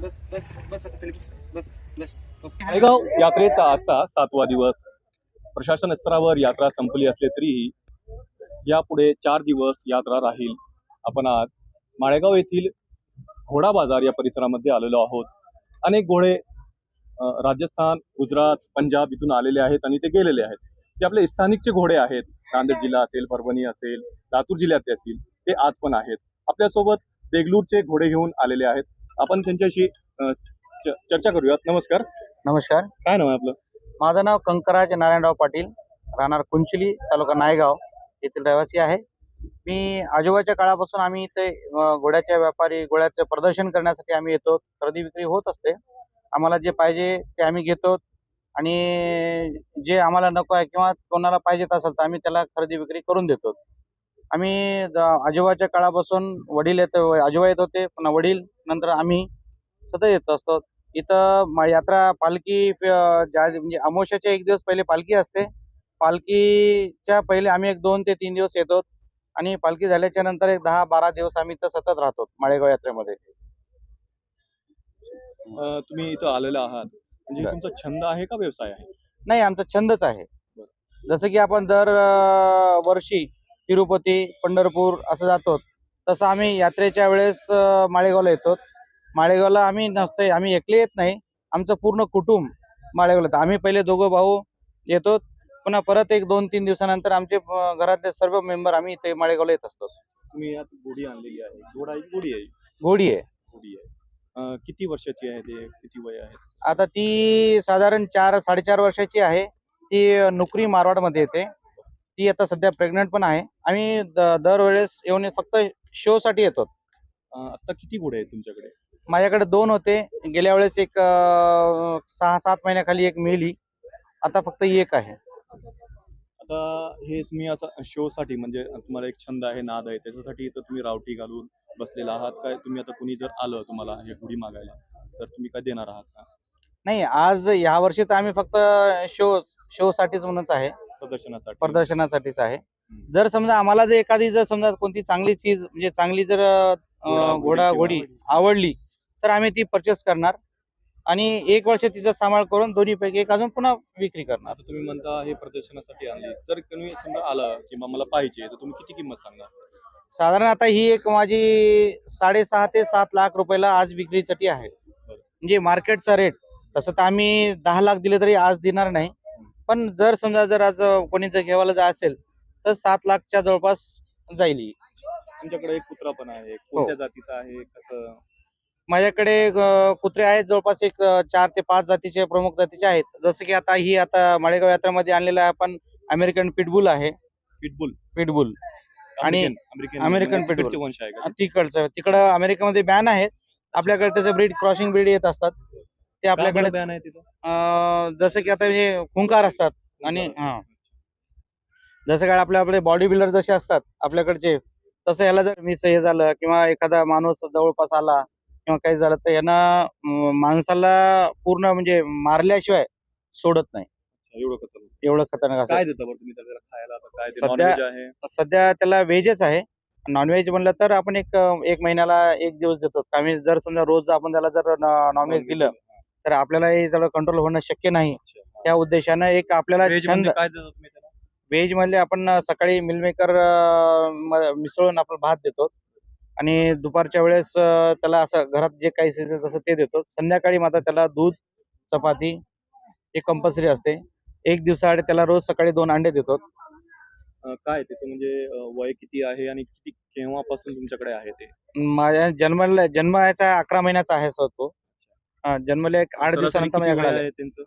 बस माळेगाव यात्रेचा आजचा सातवा दिवस. प्रशासन स्तरावर यात्रा संपली असली तरीही यापुढे चार दिवस यात्रा राहील. आपण आज माळेगाव येथील घोडा बाजार या परिसरामध्ये आलेलो आहोत. अनेक घोडे राजस्थान गुजरात पंजाब इथून आलेले आहेत आणि ते गेलेले आहेत. जे आपले स्थानिकचे घोडे आहेत नांदेड जिल्हा असेल परभणी असेल लातूर जिल्ह्यातले असतील ते आज पण आहेत. आपल्यासोबत देगलूरचे घोडे घेऊन आलेले आहेत. आपण त्यांच्याशी अ, च- चर्चा करूयात. नमस्कार. नमस्कार. काय नाव आहे आपलं? माझं नाव कंकराज नारायणराव पाटील राहणार कुंचली तालुका नायगाव येथील रहिवासी आहे. मी आजोबाच्या काळापासून आम्ही इथे अं, घोड्याच्या व्यापारी घोड्याचं प्रदर्शन करण्यासाठी आम्ही येतो. खरेदी विक्री होत असते. आम्हाला जे पाहिजे ते आम्ही घेतो. आणि जे आम्हाला नको आहे किंवा कोणाला पाहिजेत असेल तर आम्ही त्याला खरेदी विक्री करून देतो. आम्ही आजोबाच्या काळापासून वडील येत आजोबा येत होते पुन्हा वडील नंतर आम्ही सतत येत असतो. इथं यात्रा पालखी म्हणजे अमावस्याच्या एक दिवस पहिले पालखी असते. पालखीच्या पहिले आम्ही एक दोन ते तीन दिवस येतो आणि पालखी झाल्याच्यानंतर एक दहा बारा दिवस आम्ही इथं सतत राहतो माळेगाव यात्रेमध्ये. तुम्ही इथं आलेला आहात. म्हणजे. तुमचा छंद आहे का व्यवसाय आहे? नाही आमचा छंदच आहे. जसं की आपण दर वर्षी तिरुपती पंढरपूर असं जातो तसं आम्ही यात्रेच्या वेळेस माळेगावला येतो. माळेगावला आम्ही नसते आम्ही एकले येत नाही. आमचं पूर्ण कुटुंब माळेगावला येतं. आम्ही पहिले दोघं भाऊ येतो. पुन्हा परत एक दोन तीन दिवसानंतर आमचे घरातले सर्व मेंबर आम्ही इथे माळेगावला येत असतो. तुम्ही यात गोडी आणलेली आहे. घोडा आहे गोडी आहे? घोडी आहे. गोडी आहे. किती वर्षाची आहे ते? किती वय आहे? आता ती साधारण चार साडेचार वर्षाची आहे. ती नोकरी मारवाडमध्ये येते. ती आता सध्या प्रेग्नंट पण आहे. आम्ही द- दरवेळेस येऊन फक्त शो साठी येतो. अ, आता किती घोडे आहेत तुमच्याकडे? माझ्याकडे दोन होते. गेल्या वेळेस एक अं, सहा सात महिन्याखाली एक मेली. आता फक्त एक आहे. आता हे तुम्ही आता शो साठी म्हणजे तुम्हाला एक छंद आहे नाद आहे त्याच्यासाठी इथं तुम्ही रावटी घालून बसलेला आहात काय? तुम्ही आता कुणी जर आलं तुम्हाला हे गुढी मागायला तर तुम्ही काय देणार आहात का? नाही आज या वर्षी तर आम्ही फक्त शो शो साठीच म्हणूनच आहे. प्रदर्शनासाठी. प्रदर्शनासाठीच आहे. जर समजा आम्हाला जर एखादी जर समजा कोणती चांगली चीज म्हणजे चांगली जर घोडा, घोडी आवडली तर आम्ही ती परचेस करणार. आणि एक वर्ष तिचा सांभाळ करून दोन्ही पैकी एक अजून पुन्हा विक्री करणार. आता तुम्ही म्हणता हे प्रदर्शनासाठी आणली. जर तुम्ही समजा आलं किंवा मला पाहिजे तर तुम्ही किती किंमत सांगणार साधारण आता ही एक माझी साडेसहा ते सात लाख रुपयाला आज विक्रीसाठी आहे. म्हणजे मार्केटचा रेट तसं तर आम्ही दहा लाख दिले तरी आज देणार नाही. पण जर समजा जर आज कोणी जर घेवायला जा असेल तर सात लाखच्या जवळपास जाईल ही. तुमच्याकडे एक कुत्रा पण आहे कोणत्या जातीचा आहे कसं? माझ्याकडे अं, कुत्रे आहेत जवळपास एक अं, चार ते पाच जातीचे प्रमुख जातीचे आहेत. जसं की आता ही आता माळेगाव यात्रेमध्ये आणलेलं आहे आपण अमेरिकन पिटबुल आहे. पिटबुल पिटबुल आणि अमेरिकन अमेरिकन म्हणजे pitbull. तिकडचे वंश आहे का? तिकडचं तिकडं अमेरिकेमध्ये बॅन आहेत. आपल्याकडे त्याचं ब्रीड क्रॉसिंग ब्रीड येत असतात. ते आपल्याकडे बॅन आहे तिथं? अं, जसं की आता हे खुंकार असतात आणि हा. जसं काय आपल्या आपले बॉडी बिल्डर जसे असतात आपल्याकडचे तसं याला जर मिस हे झालं किंवा एखादा माणूस जवळपास आला किंवा काही झालं तर यांना अं, माणसाला पूर्ण म्हणजे मारल्याशिवाय सोडत नाही. एवढं खतरनाक. एवढं खतरनाक असं. काय देता बरं तुम्ही त्याला खायला आता? काय ते सध्या- आहे? सध्या त्याला व्हेजच आहे. नॉनव्हेज म्हणलं तर आपण एक एक महिन्याला एक दिवस देतो. आम्ही जर समजा रोज आपण त्याला जर नॉनव्हेज दिलं. तर आपल्याला हे त्याला कंट्रोल होणं शक्य नाही. त्या उद्देशानं एक आपल्याला छंदमध्ये व्हेज मधले आपण सकाळी मिलमेकर मिसळून आपण भात देतो. आणि दुपारच्या वेळेस त्याला असं घरात जे काही असेल तसं ते देतो. संध्याकाळी मात्र त्याला दूध चपाती हे कंपल्सरी असते. एक दिवसाआड त्याला रोज सकाळी दोन अंडे देतो. काय त्याचं? म्हणजे वय किती आहे आणि किती केव्हापासून तुमच्याकडे आहे ते? माझ्या जन्माला जन्म याचा अकरा महिन्याचा आहे सर तो. हा, जन्मले एक आठ दिवसानंतर माझ्याकडे आले. त्यांचं?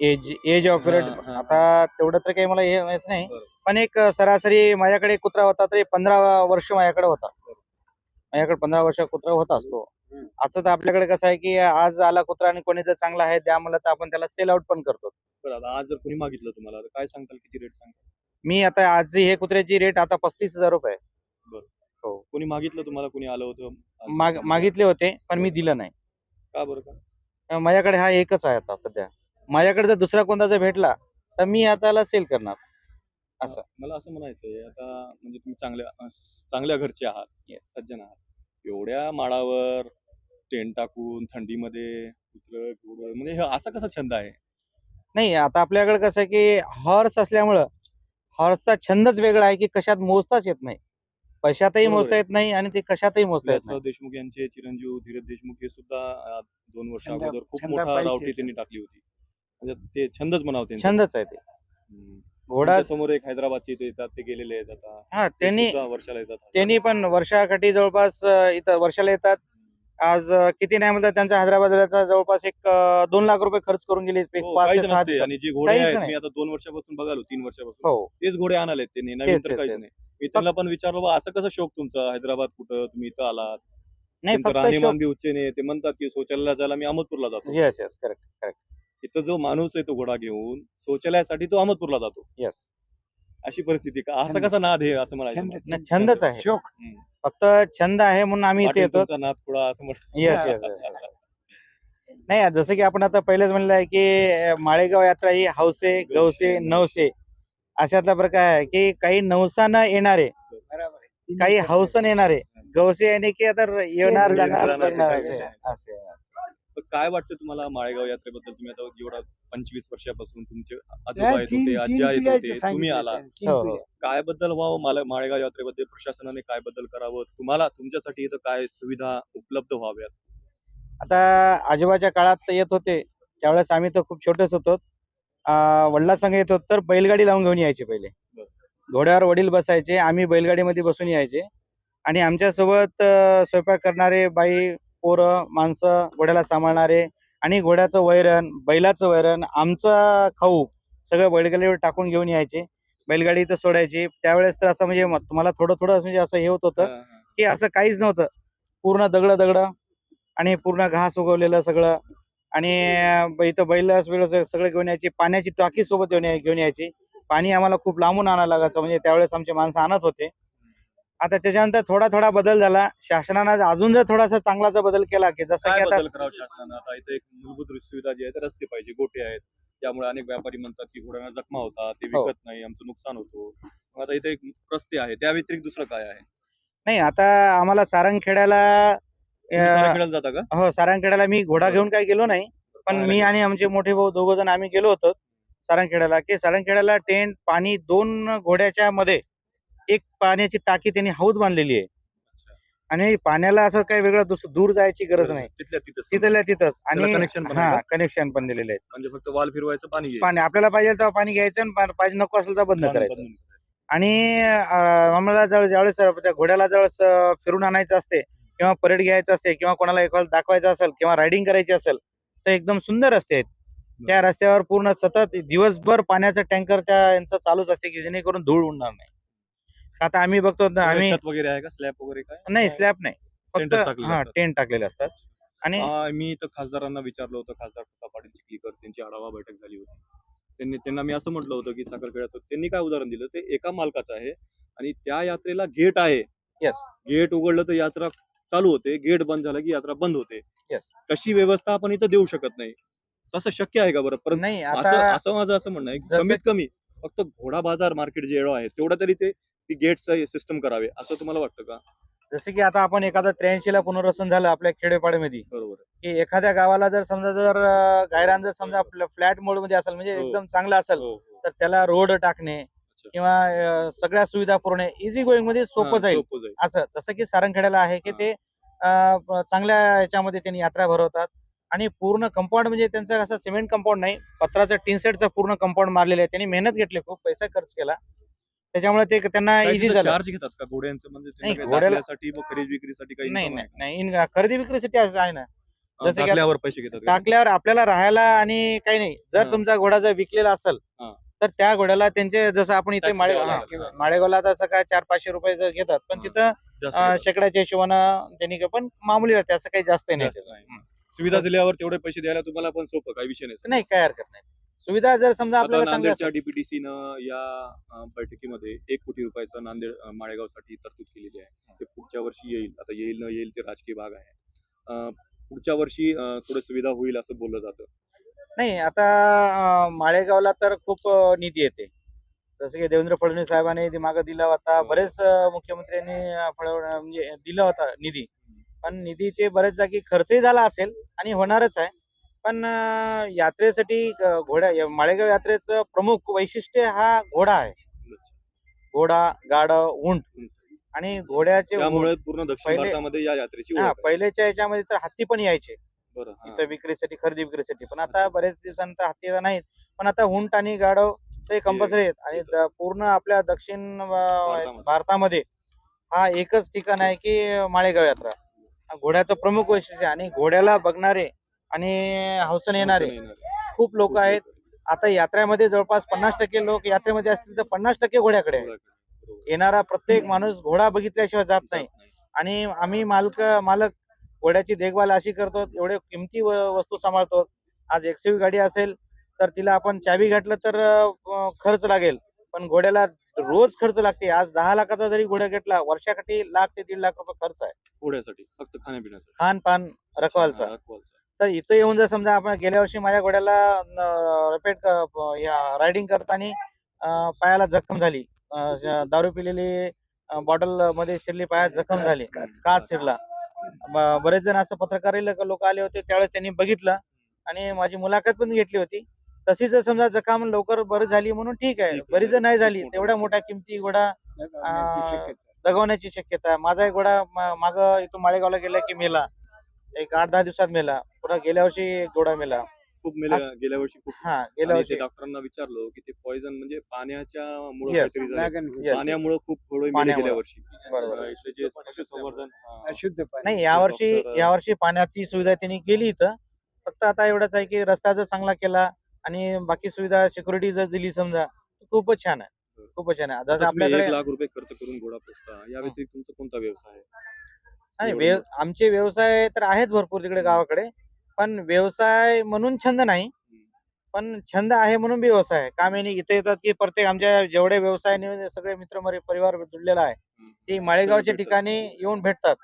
एज एज ऑफ हा, रेट हा, आता तेवढं तर काही मला हे माहीत नाही. बरं. पण एक सरासरी माझ्याकडे कुत्रा होता तरी पंधरा वर्ष माझ्याकडे होता. माझ्याकडे पंधरा वर्ष कुत्रा होता असतो. हम्म. असं तर आपल्याकडे कसं आहे की आज आला कुत्रा आणि कोणी जर चांगला आहे द्या म्हणलं तर आपण त्याला सेल आउट पण करतो. बरं आता आज जर कोणी मागितलं तुम्हाला तर काय सांगताल किती रेट सांगताल? मी आता आज हे कुत्र्याची रेट आता पस्तीस हजार रुपये आहे. कोणी मागितलं तुम्हाला कोणी आलं होतं? माग मागितले होते पण मी दिलं नाही. का बरं का? अं, माझ्याकडे हा एकच आहे आता सध्या. माझ्याकडे जर दुसरा कोणता जर भेटला तर मी आता सेल करणार. असं. मला असं म्हणायचंय आता म्हणजे तुम्ही चांगल्या अं, चांगल्या घरचे आहात. सज्जन आहात. एवढ्या माळावर टेंट टाकून थंडीमध्ये कुत्रं, घोडं म्हणजे हे असा कसा छंद आहे? नाही आता आपल्याकडे कसं आहे की हॉर्स असल्यामुळं हॉर्सचा छंदच वेगळा आहे की कशात मोजताच येत नाही. पैशातही मोजता. येत नाही आणि ते कशातही मोजता येत नाही देशमुख यांचे चिरंजीव धीरज देशमुख हे सुद्धा दोन वर्ष अगोदर खूप मोठा. रावटी त्यांनी टाकली होती म्हणजे ते छंदच म्हणावं त्यांचा. छंदच आहे ते. घोडा समोर एक हैदराबादचे इथे येतात ते गेलेले आहेत आता हा त्यांनी वर्षाला येतात त्यांनी पण वर्षाकाठी जवळपास इथं वर्षाला येतात आज किती नाही म्हणतात त्यांचा हैदराबादचा जवळपास एक दोन लाख रुपये खर्च करून गेले एक हो, पाच काहीच ते सहा नसते दिवसात. आणि जे घोडे काहीच आहेत नाही. मी आता दोन वर्षापासून बघालो तीन वर्षापासून. हो. तेच घोडे आणालेत त्यांनी. नवीन तेच, तर तेच, काहीच तेच. नाही. मी त्यांना पण विचारलं बा असं कसं शौक तुमचा? हैदराबाद कुठं? तुम्ही इथं आलात. नाही त्यांचं फक्त राहणीमान बी उच्चेने ते म्हणतात की शौचालयाला जायला मी अहमदपूरला जातो. येस येस करेक्ट करेक्ट इथं जो माणूस आहे तो घोडा घेऊन शौचालयासाठी तो अहमदपूरला जातो. येस अशी परिस्थिती का असा. कसा नाद आहे असं म्हणायचं. नाही, छंदच आहे शौक हम्म. फक्त छंद आहे म्हणून आम्ही इथे पाटील येतो तुमचा नाद थोडा असं म्हण येस येस नाही जसं की आपण आता पहिलेच म्हणलं आहे की अं, माळेगाव यात्रा ही हौसे गवसे नवसे अशातला प्रकार आहे की काही नवसानं येणारे बरोबर आहे. काही हौसन येणारे गवसे याने की आता येणार जाणार. असे तर काय वाटतं तुम्हाला माळेगाव यात्रेबद्दल? तुम्ही आता एवढा पंचवीस वर्षापासून तुमचे आजोबा येत होते आज्या येत होते तुम्ही आला हो, हो. काय बद्दल व्हावं मला माळेगाव यात्रेबद्दल प्रशासनाने काय बदल करावं? तुम्हाला तुमच्यासाठी इथं काय सुविधा उपलब्ध व्हाव्यात? आता आजोबाच्या काळात येत होते. त्यावेळेस आम्ही तर खूप छोटेच होतो. वडिला संघ येत होतो तर बैलगाडी लावून घेऊन यायचे पहिले. घोड्यावर वडील बसायचे आम्ही बैलगाडीमध्ये बसून यायचे. आणि आमच्यासोबत स्वयंपाक करणारे बाई पोरं माणसं घोड्याला सांभाळणारे आणि घोड्याचं वैरण बैलाचं वैरण आमचा खाऊ सगळं बैलगाडीवर टाकून घेऊन यायचे. बैलगाडी इथं सोडायची. त्यावेळेस तर असं म्हणजे तुम्हाला थोडं थोडं म्हणजे असं हे होत होतं. की असं काहीच नव्हतं. पूर्ण दगड दगड आणि पूर्ण घास उगवलेलं सगळं आणि इथं बैल सगळं घेऊन यायची. पाण्याची टाकी सोबत घेऊन घेऊन यायची. पाणी आम्हाला खूप लांबून आणायला लागायचं. म्हणजे त्यावेळेस आमचे माणसं आणत होते. आता त्याच्यानंतर थोडा थोडा बदल झाला. शासनानं अजून जर थोडासा चांगलाचा बदल केला की जसं काय की बदल आता करावं शासनानं? आता इथे एक मूलभूत सुविधा जी आहे रस्ते पाहिजे गोटे आहेत. त्यामुळे अनेक व्यापारी म्हणतात की घोड्यांना जखमा होतात ते हो. विकत नाही आमचं नुकसान होतो. मग आता इथे एक रस्ते आहे त्या व्यतिरिक्त दुसरं काय आहे? नाही आता आम्हाला सारंगखेड्याला तुम्ही अं, सारा खेळायला जाता का? हो सारंगखेड्याला मी घोडा घेऊन काही गेलो नाही पण पाहायला मी गेलो. आणि आमचे मोठे भाऊ दोघ जण आम्ही गेलो होतो सारंगखेड्याला. की सारंगखेड्याला टेंट पाणी दोन घोड्याच्या मध्ये एक पाण्याची टाकी त्यांनी हौद बांधलेली आहे. आणि पाण्याला असं काही वेगळं दुस- दूर जायची गरज. नाही तिथल्या तिथं तिथल्या तिथंच आणि त्याला connection पण आहे हा? कनेक्शन पण दिलेले आहेत म्हणजे फक्त वाल फिरवायचं पाणी येईल. पाणी आपल्याला पाहिजे तेव्हा पाणी घ्यायचं आणि पा- पाहिजे नको असेल तर बंद पाणी करायचं बंद करायचं. आणि अं, आम्हाला जवळ ज्यावेळेस त्या घोड्याला ज्यावेळेस अं, फिरून आणायचं असते किंवा परेड घ्यायचं असते किंवा कोणाला एखादा दाखवायचं असेल किंवा रायडिंग करायची असेल तर एकदम सुंदर रस्ते आहेत त्या रस्त्यावर पूर्ण सतत दिवसभर पाण्याचं टँकर त्या यांचं चालूच असते की जेणेकरून धूळ उडणार नाही आता आम्ही बघतो आम्ही छत वगैरे आहे का? स्लॅब वगैरे काय? नाही स्लॅब नाही. फक्त टेंटच टाकलेले हा असतात. टेंट टाकलेले असतात. आणि मी तर खासदारांना विचारलं होतं खासदार प्रताप पाटील चिखलीकर त्यांची आढावा बैठक झाली होती. त्यांनी त्यांना मी असं म्हटलं होतं की साखरखेड्याचं त्यांनी काय उदाहरण दिलं? ते एका मालकाचं आहे आणि त्या यात्रेला गेट आहे. Yes. गेट उघडलं तर यात्रा चालू होते. गेट बंद झालं की यात्रा बंद होते. Yes. तशी व्यवस्था आपण इथं देऊ शकत नाही. तसं शक्य आहे का बरं? परंतु नाही असं आता असं माझं असं म्हणणं आहे की जसं- कमीत कमी फक्त घोडा बाजार मार्केट जे आहे तेवढं तरी ते गेटचं सिस्टम करावे असं तुम्हाला वाटतं का? जसं की आता आपण एखादा त्र्याऐंशी ला पुनर्वसन झालं आपल्या खेडेपाड्यामध्ये बरोबर की एखाद्या गावाला जर समजा जर गायरान जर समजा आपल्या फ्लॅट मोडमध्ये असेल म्हणजे हो. एकदम चांगला असेल हो, हो. तर त्याला रोड टाकणे किंवा अं, सगळ्या सुविधा पुरवणे इझी गोईंगमध्ये सोपं हा, जाईल. सोपं जाईल. असं जसं की सारंगखेड्याला आहे की. ते अं, प- चांगल्या याच्यामध्ये त्यांनी यात्रा भरवतात आणि पूर्ण कंपाऊंड म्हणजे त्यांचं असं सिमेंट कंपाऊंड नाही पत्राचं टीन सेटचं पूर्ण कंपाऊंड मारलेलं आहे. त्यांनी मेहनत घेतली खूप पैसा खर्च केला. त्याच्यामुळे ते त्यांना इझी झालं चार्ज घेतात का घोड्यांचं म्हणजे त्यांना नाही, काही घोड्याला- दाखल्यासाठी व खरेदी विक्रीसाठी काही नाही income नाही आहे नाही इन- खरेदी विक्रीसाठी असं आहे ना का? जसं की दाखल्यावर पैसे घेतात का? टाकल्यावर आपल्याला राहायला आणि काही नाही जर हा. तुमचा घोडा जर विकलेला असेल हा. तर त्या घोड्याला त्यांचे जसं आपण इथे Tax माळे द्यावा हा, लागेल. हा. माळेगावला तसं काय चार पाचशे रुपये जर घेतात पण हा. तिथं जास्त अं, घेतात. शेकड्याच्या हिशोबानं त्यांनी पण मामूली राहते असं काही जास्त नाही जास्त त्याचं. नाही. सुविधा दिल्यावर तेवढे पैसे द्यायला तुम्हाला पण सोपं काही विषय नाही नाही काय हरकत नाही सुविधा जर समजा आता आपल्याला चांगली नांदेडच्या असेल डीपीटीसीनं या अं, बैठकीमध्ये एक कोटी रुपयाचं नांदेड अं, माळेगावसाठी तरतूद केलेली आहे. ते पुढच्या वर्षी येईल. आता येईल न येईल ते राजकीय भाग आहे. अं, पुढच्या वर्षी अं, थोडं सुविधा होईल असं बोललं जातं. नाही आता अं, माळेगावला तर खूप अं, निधी येते. जसं की देवेंद्र फडणवीस साहेबांनी मागे दिला होता. हो. बरेच अं, मुख्यमंत्र्यांनी अं, म्हणजे दिला होता निधी. पण निधीचे बरेच जागी खर्चही झाला असेल आणि होणारच आहे. पण यात्रेसाठी घोड्या माळेगाव यात्रेचं प्रमुख वैशिष्ट्य हा घोडा आहे. घोडा गाड उंट आणि घोड्याचे पूर्ण दक्षिण भारतामध्ये या यात्रेची हा. पहिलेच्या याच्यामध्ये तर हत्ती पण यायचे. इथं विक्रीसाठी खरेदी विक्रीसाठी. पण आता बरेच दिवसांतर हत्ती नाहीत. पण आता उंट आणि गाढव ते कंपल्सरी आहेत. आणि पूर्ण आपल्या दक्षिण भारतामध्ये. हा एकच ठिकाण आहे की माळेगाव यात्रा. घोड्याचं प्रमुख वैशिष्ट्य आहे. आणि घोड्याला बघणारे आणि हौसन येणारे. खूप लोक आहेत. आता यात्रेमध्ये जवळपास पन्नास टक्के लोक यात्रेमध्ये असतील तर पन्नास टक्के घोड्याकडे. येणारा प्रत्येक माणूस घोडा बघितल्याशिवाय जात नाही. आणि आम्ही मालक मालक घोड्याची देखभाल अशी करतो एवढे किमती वस्तू सांभाळतो. आज एक्सयू गाडी असेल तर तिला आपण चावी घातलं तर खर्च लागेल. पण घोड्याला रोज खर्च लागते. आज दहा लाखाचा जरी घोडा घेतला वर्षाकाठी लाख ते दीड लाख रुपये खर्च आहे. घोड्यासाठी फक्त खाण्यापिण्यासाठी. खान पान रखवालचा. हा, रखवालचा. तर इथं येऊन जर समजा आपण गेल्या वर्षी माझ्या घोड्याला रपेट रायडिंग करताना पायाला जखम झाली. दारू पिलेली बॉटलमध्ये शिरली पायात जखम झाली. काच शिरला? बरेच जण असं पत्रकार लोक आले होते त्यावेळेस त्यांनी बघितलं. आणि माझी मुलाखत पण घेतली होती. तशी जर समजा जखम लवकर बरी झाली म्हणून ठीक आहे. बरी जर नाही झाली तेवढ्या मोठं मोठ्या किमती घोडा दगवण्याची शक्यता. आहे माझा एक घोडा माग इथून माळेगावला गेला की मेला. एक आठ दहा दिवसात मेला. पुन्हा गेल्या वर्षी घोडा मेला. खूप मेल्या गेल्या वर्षी खूप. हा गेल्या आणि ते वर्षी. डॉक्टरांना विचारलो की ते पॉइझन म्हणजे पाण्याच्या Yes. Yes. पाण्यामुळे खूप मेले पाण्यामुळं. गेल्या वर्षी. बरोबर. अं, इथले जे पशुसंवर्धन. अशुद्ध पाणी. नाही यावर्षी डॉक्टर- यावर्षी पाण्याची सुविधा त्यांनी केली इथं. फक्त आता एवढंच आहे की रस्ता जर चांगला केला आणि बाकी सुविधा सिक्युरिटी जर दिली समजा तर खूपच छान आहे. खूपच छान आहे. आता जसं तुम्ही आपल्याकडे एक लाख रुपये खर्च करून घोडा पोचता. या व्यतिरिक्त तुमचा कोणता व्यवसाय आहे? नाही व्यव- आमचे व्यवसाय तर आहेत भरपूर तिकडे गावाकडे. पण व्यवसाय म्हणून छंद नाही. पण छंद आहे म्हणून व्यवसाय आहे. काम यांनी इथे येतात की प्रत्येक आमच्या जेवढे व्यवसाय सगळे मित्र मरे- परिवार जुळलेला आहे. ते माळेगावच्या. ठिकाणी येऊन भेटतात.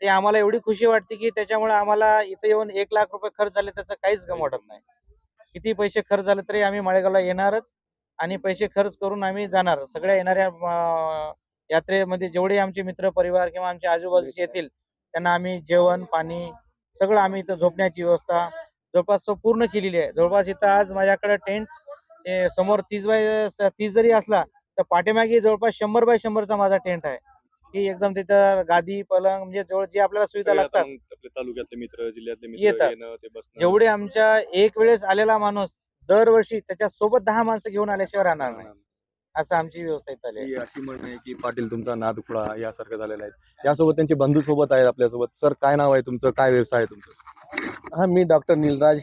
ते आम्हाला एवढी खुशी वाटते की त्याच्यामुळे आम्हाला इथे येऊन एक लाख रुपये खर्च झाले त्याचं काहीच गम वाटत नाही. किती पैसे खर्च झाले तरी आम्ही माळेगावला येणारच आणि पैसे खर्च करून आम्ही जाणार. सगळ्या येणाऱ्या यात्रेमध्ये जेवढे आमचे मित्र परिवार किंवा आमचे आजूबाजूचे येतील त्यांना आम्ही जेवण पाणी सगळं आम्ही इथं झोपण्याची व्यवस्था जवळपास पूर्ण केलेली आहे. जवळपास इथं आज माझ्याकडे टेंट समोर तीस बाय तीस जरी असला तर पाठीमागे जवळपास शंभर बाय शंभरचा माझा टेंट आहे. की एकदम तिथं गादी पलंग म्हणजे जवळ जे आपल्याला सुविधा लागतात. तालुक्यातले मित्र जिल्ह्यातले मित्र येतात. जेवढे आमच्या एक वेळेस आलेला माणूस दरवर्षी त्याच्या सोबत दहा माणसं घेऊन आल्याशिवाय राहणार नाही. असं आमची व्यवस्था आली आहे. ही अशी म्हण आहे की पाटील तुमचा नादखुळा यासारखं झालेला आहे. यासोबत त्यांचे बंधू सोबत आहेत आपल्यासोबत. सर काय नाव आहे तुमचं? काय व्यवसाय आहे तुमचं? हा मी डॉक्टर निलराज.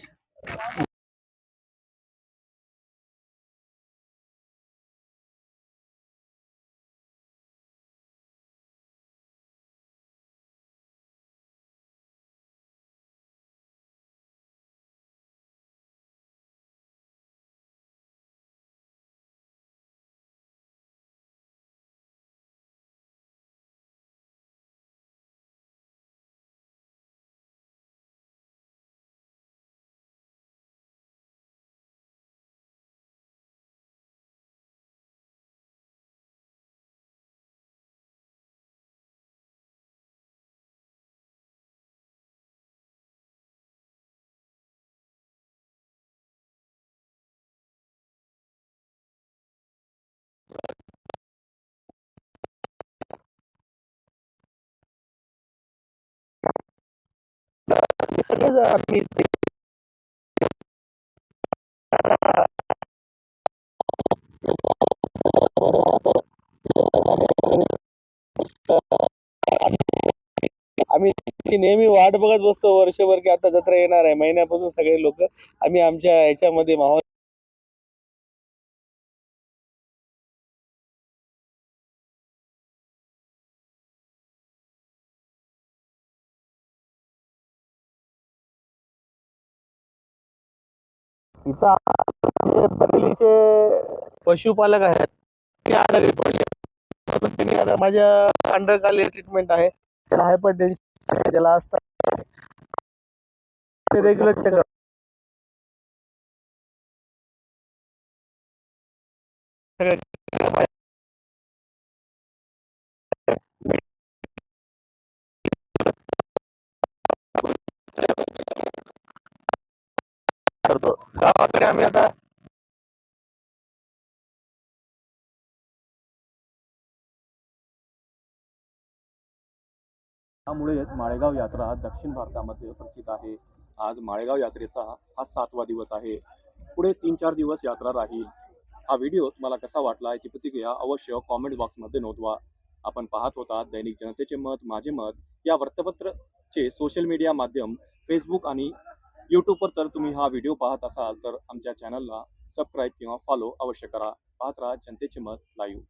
आम्ही ती नेहमी वाट बघत बसतो. वर्षभर की आता जत्रा येणार आहे. महिन्यापासून सगळे लोक आम्ही आमच्या याच्यामध्ये माहोल इथं आमचे बरेलीचे पशुपालक आहेत. ते आजारी पडले म्हणून त्यांनी आता माझ्या अंडरकाली ट्रीटमेंट आहे. त्याला हायपर टेन्शन त्याला असतात ते रेग्युलर चेकअप सगळे करतो. गावाकडे आम्ही आता त्यामुळेच माळेगाव यात्रा दक्षिण भारतामध्ये प्रसिद्ध आहे. आज माळेगाव यात्रेचा हा सातवा दिवस आहे. पुढे तीन चार दिवस यात्रा राहील. हा व्हिडिओ तुम्हाला कसा वाटला याची प्रतिक्रिया अवश्य कॉमेंट बॉक्समध्ये नोंदवा. आपण पाहत होता दैनिक जनतेचे मत माझे मत. या वृत्तपत्रचे सोशल मीडिया माध्यम फेसबुक आणि यूट्यूबवर तर तुम्ही हा व्हिडिओ पाहत असाल तर आमच्या चॅनलला सबस्क्राईब किंवा फॉलो अवश्य करा. पाहत राहा जनतेचे मत लाईव्ह